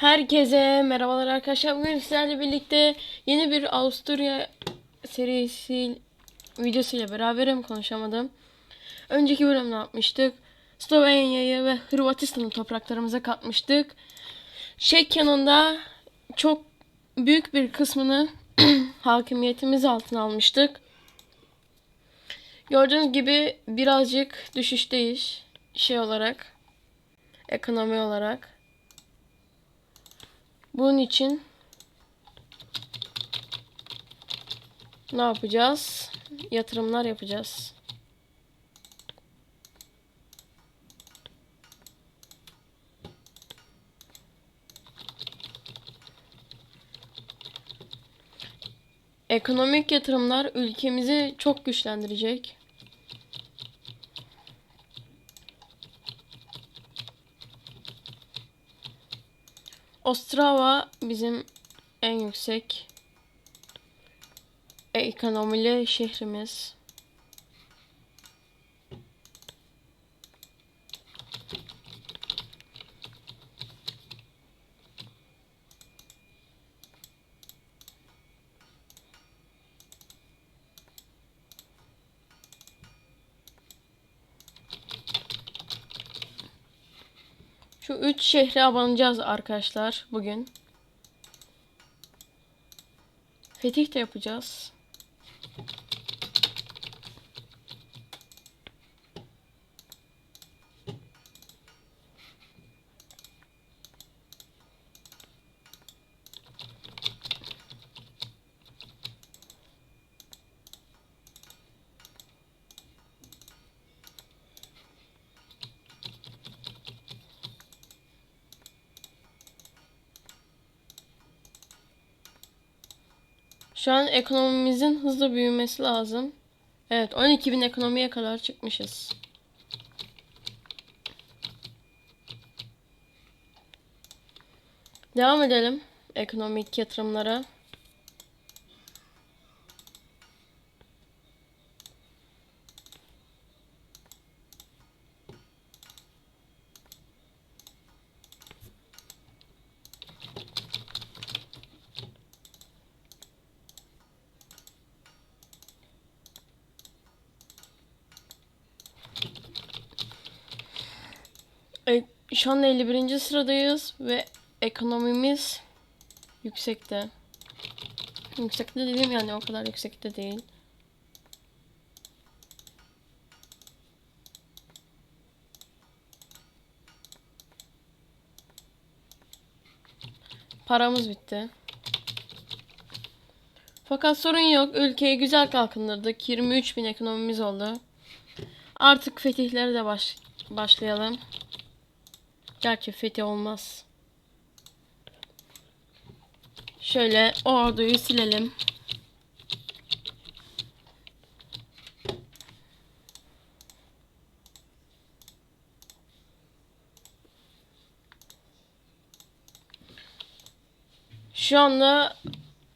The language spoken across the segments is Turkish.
Herkese merhabalar arkadaşlar. Bugün sizlerle birlikte yeni bir Avusturya serisi videosuyla beraberim. Konuşamadım. Önceki bölümde yapmıştık. Slovenya'yı ve Hırvatistan'ı topraklarımıza katmıştık. Çekya'nın da çok büyük bir kısmını hakimiyetimiz altına almıştık. Gördüğünüz gibi birazcık düşüşteyiz. Şey olarak. Ekonomi olarak. Bunun için ne yapacağız? Yatırımlar yapacağız. Ekonomik yatırımlar ülkemizi çok güçlendirecek. Ostrava bizim en yüksek ekonomili şehrimiz. Şu üç şehre abanacağız arkadaşlar bugün. Fetih de yapacağız. Şu an ekonomimizin hızlı büyümesi lazım. Evet 12 bin ekonomiye kadar çıkmışız. Devam edelim ekonomik yatırımlara. Şu an 51. sıradayız ve ekonomimiz yüksekte. Yüksekte dediğim yani o kadar yüksekte değil. Paramız bitti. Fakat sorun yok. Ülkeyi güzel kalkındırdık. 23 bin ekonomimiz oldu. Artık fetihlere de baş başlayalım. Gerçi fethi olmaz. Şöyle orduyu silelim. Şu anda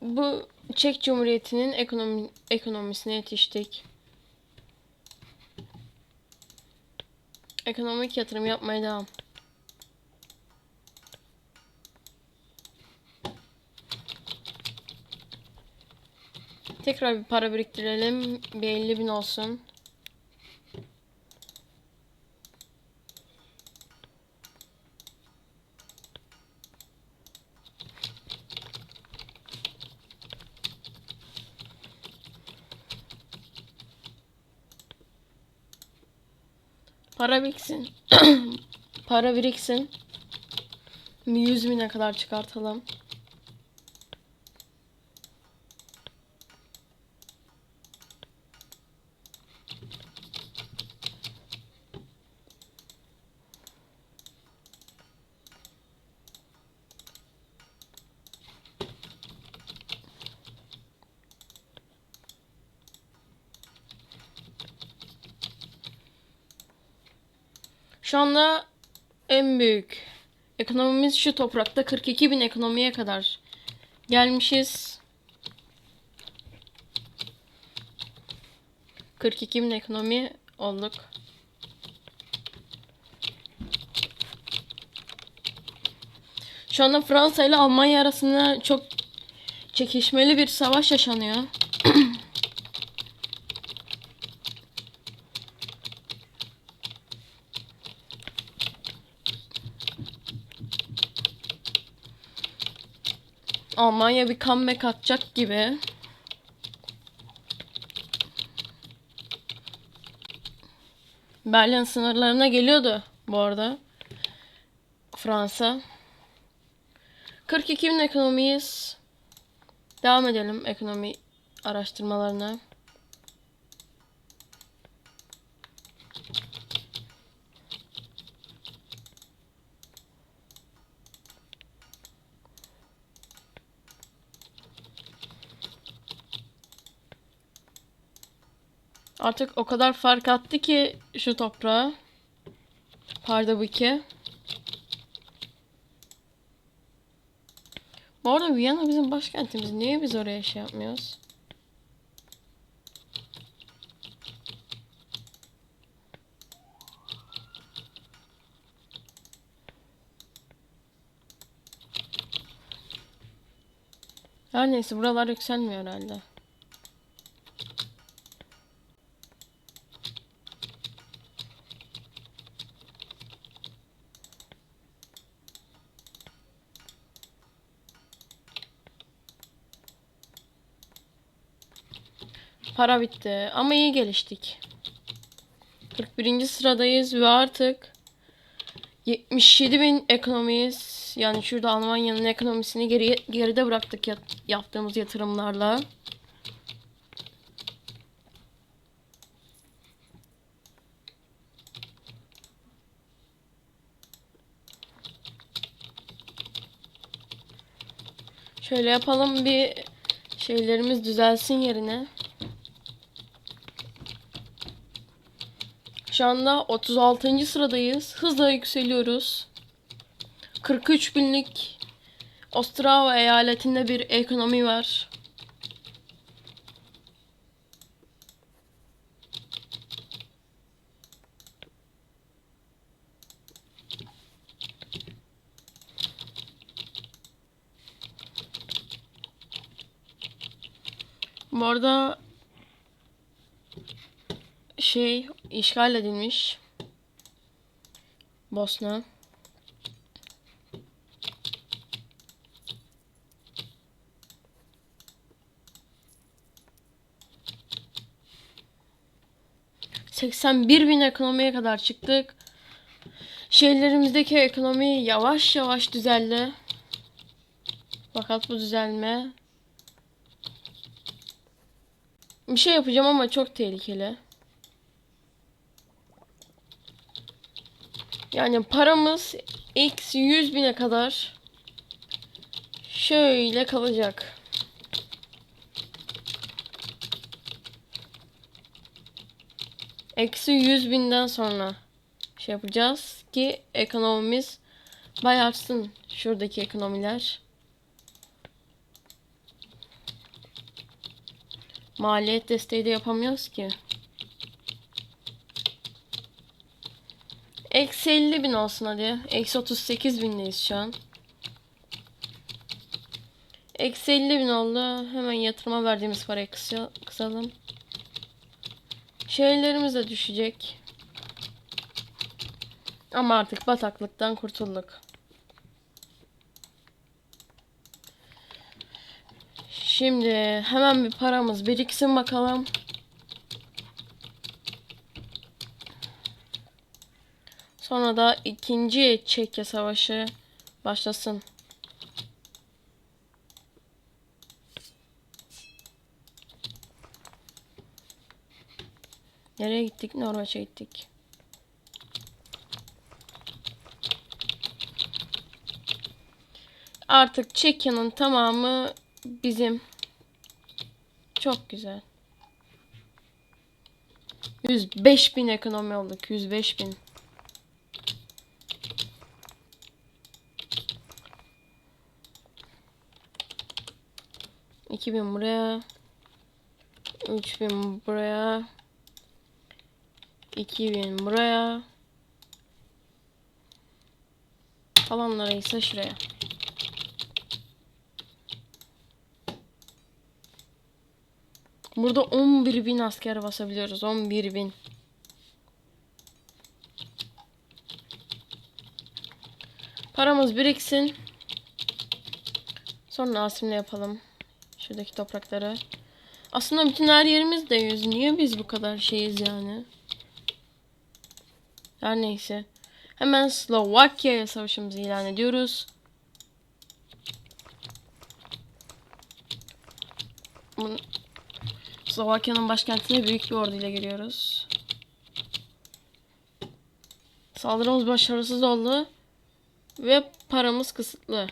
bu Çek Cumhuriyeti'nin ekonomi, ekonomisine yetiştik. Ekonomik yatırım yapmaya devam. Tekrar bir para biriktirelim. Bir 50 bin olsun. Para biriksin. para biriksin. 100 bine kadar çıkartalım. Şu anda en büyük ekonomimiz şu toprakta 42 bin ekonomiye kadar gelmişiz. 42 bin ekonomi olduk. Şu anda Fransa ile Almanya arasında çok çekişmeli bir savaş yaşanıyor. Almanya bir comeback atacak gibi. Berlin sınırlarına geliyordu bu arada. Fransa. 42 bin ekonomiyiz. Devam edelim ekonomi araştırmalarına. Artık o kadar fark attı ki şu toprağa. Pardubice. Bu arada Viyana bizim başkentimiz. Niye biz oraya şey yapmıyoruz? Her neyse buralar yükselmiyor herhalde. Para bitti ama iyi geliştik. 41. sıradayız ve artık 77 bin ekonomiyiz. Yani şurada Almanya'nın ekonomisini geri, geride bıraktık ya- yaptığımız yatırımlarla. Şöyle yapalım bir şeylerimiz düzelsin yerine. Şu anda 36. sıradayız. Hızla yükseliyoruz. 43 binlik Ostrava eyaletinde bir ekonomi var. Bu arada şey işgal edilmiş. Bosna. ...81 bin ekonomiye kadar çıktık. Şehirlerimizdeki ekonomi yavaş yavaş düzeldi. Fakat bu düzelme... Bir şey yapacağım ama çok tehlikeli. Yani paramız x 100 bine kadar şöyle kalacak. Eksi 100 binden sonra şey yapacağız ki ekonomimiz bayarsın şuradaki ekonomiler. Maliyet desteği de yapamıyoruz ki. Eksi 50 bin olsun hadi. Eksi 38 bindeyiz şu an. Eksi 50 bin oldu. Hemen yatırıma verdiğimiz parayı kısa, kısalım. Şeylerimiz de düşecek. Ama artık bataklıktan kurtulduk. Şimdi hemen bir paramız biriksin bakalım. Sonra da ikinci Çekya Savaşı başlasın. Nereye gittik? Norveç'e gittik. Artık Çekya'nın tamamı bizim. Çok güzel. 105 bin ekonomi olduk. 105 bin. 2000 buraya. 3000 buraya. 2000 buraya. Tavanlara ise şuraya. Burada 11.000 asker basabiliyoruz. 11.000. Paramız biriksin. Sonra Asim'le yapalım. Şuradaki toprakları. Aslında bütün her yerimiz de yüz. Niye biz bu kadar şeyiz yani? Her neyse. Hemen Slovakya'ya savaşımızı ilan ediyoruz. Slovakya'nın başkentine büyük bir orduyla giriyoruz. Saldırımız başarısız oldu. Ve paramız kısıtlı.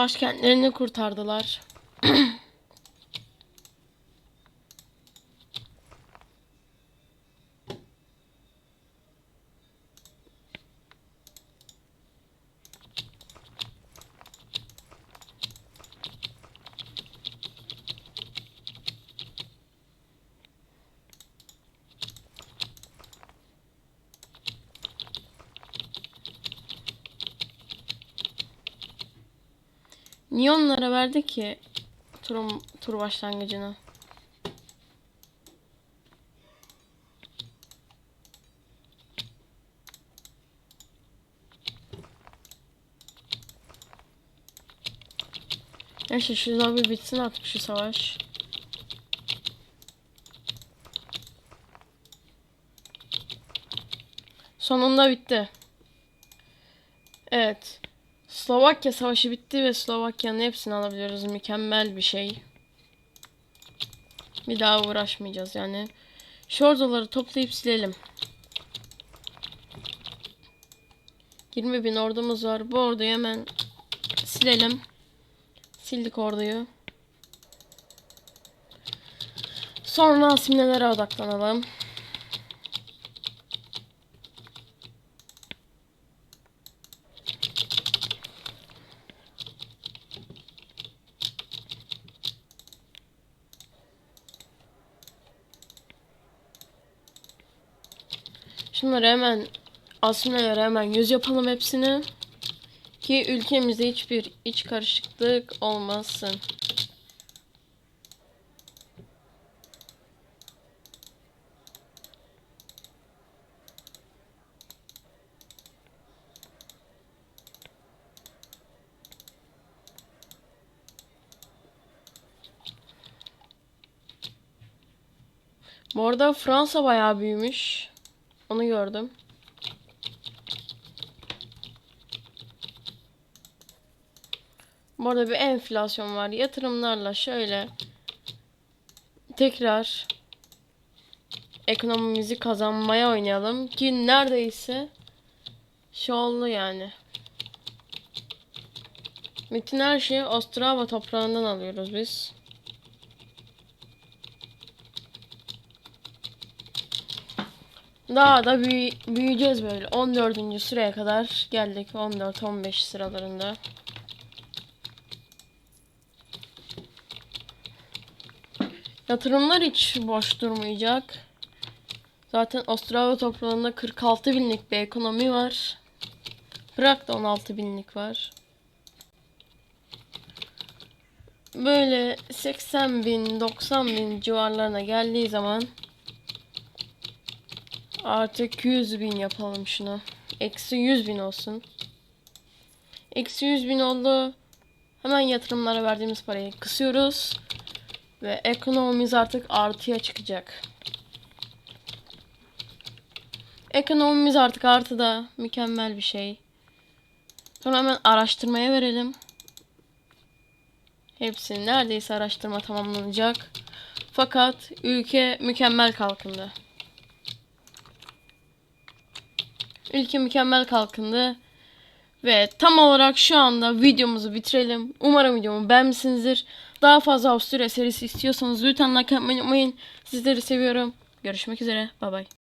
Başkentlerini kurtardılar. Niye onlara verdi ki turun, tur başlangıcını? Neyse şu zombi bitsin artık şu savaş. Sonunda bitti. Evet. Slovakya savaşı bitti ve Slovakya'nın hepsini alabiliyoruz. Mükemmel bir şey. Bir daha uğraşmayacağız yani. Şu toplayıp silelim. 20 bin ordumuz var. Bu orduyu hemen silelim. Sildik orduyu. Sonra asimlelere odaklanalım. Şunları hemen asimlelere hemen yüz yapalım hepsini. Ki ülkemizde hiçbir iç karışıklık olmasın. Bu arada Fransa bayağı büyümüş. Onu gördüm. Bu arada bir enflasyon var. Yatırımlarla şöyle tekrar ekonomimizi kazanmaya oynayalım ki neredeyse şu oldu yani. Bütün her şeyi Ostrava toprağından alıyoruz biz. Daha da büyü- büyüyeceğiz böyle. 14. sıraya kadar geldik. 14-15 sıralarında. Yatırımlar hiç boş durmayacak. Zaten Avustralya toprağında 46 binlik bir ekonomi var. Prag'da 16 binlik var. Böyle 80 bin, 90 bin civarlarına geldiği zaman artık 100 bin yapalım şunu. Eksi 100 bin olsun. Eksi 100 bin oldu. Hemen yatırımlara verdiğimiz parayı kısıyoruz. Ve ekonomimiz artık artıya çıkacak. Ekonomimiz artık artıda. Mükemmel bir şey. Sonra hemen araştırmaya verelim. Hepsini neredeyse araştırma tamamlanacak. Fakat ülke mükemmel kalkındı. Ülke mükemmel kalkındı. Ve tam olarak şu anda videomuzu bitirelim. Umarım videomu beğenmişsinizdir. Daha fazla Avusturya serisi istiyorsanız lütfen like atmayı unutmayın. Sizleri seviyorum. Görüşmek üzere. Bay bay.